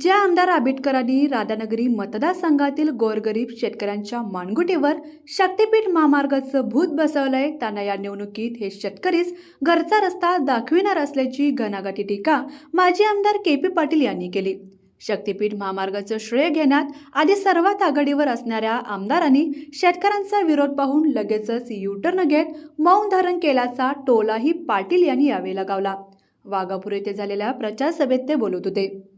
ज्या आमदार आंबेडकरांनी राधानगरी मतदारसंघातील गोरगरीब शेतकऱ्यांच्या मानगुटीवर शक्तीपीठ महामार्गाचं भूत बसवलंय त्यांना या निवडणुकीत हे शेतकरीच घरचा रस्ता दाखविणार असल्याची घनाघाती टीका माजी आमदार के पी पाटील यांनी केली. शक्तीपीठ महामार्गाचं श्रेय घेण्यात आधी सर्वात आघाडीवर असणाऱ्या आमदारांनी शेतकऱ्यांचा विरोध पाहून लगेचच युटर्न घेत मौन धारण केल्याचा टोलाही पाटील यांनी यावेळी लगावला. वाघापूर येथे झालेल्या प्रचारसभेत ते बोलत होते.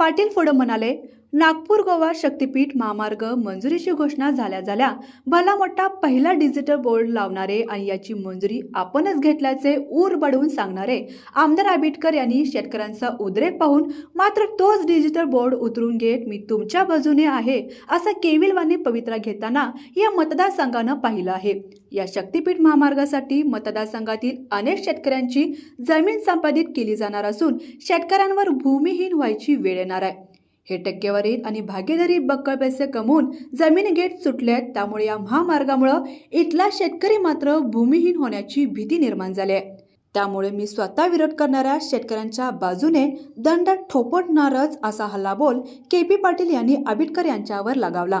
पाटील पुढे म्हणाले नागपूर गोवा शक्तीपीठ महामार्ग मंजुरीची घोषणा झाल्या झाल्या भला मोठा पहिला डिजिटल बोर्ड लावणारे आणि याची मंजुरी आपणच घेतल्याचे ऊर बडवून सांगणारे आमदार आंबेडकर यांनी शेतकऱ्यांचा उद्रेक पाहून मात्र तोच डिजिटल बोर्ड उतरून घेत मी तुमच्या बाजूने आहे असा केविलवाणी पवित्रा घेताना या मतदारसंघानं पाहिलं आहे. या शक्तीपीठ महामार्गासाठी मतदारसंघातील अनेक शेतकऱ्यांची जमीन संपादित केली जाणार असून शेतकऱ्यांवर भूमिहीन व्हायची वेळ येणार आहे. हे टक्केवारीत आणि भागीदारी बक्कळ पैसे कमवून जमीन गेट सुटल्यात त्यामुळे या महामार्गामुळं इथला शेतकरी मात्र भूमिहीन होण्याची भीती निर्माण झाली आहे. त्यामुळे मी स्वतः विरोध करणाऱ्या शेतकऱ्यांच्या बाजूने दंड ठोपटणारच असा हल्लाबोल के पी पाटील यांनी आंबेडकर यांच्यावर लगावला.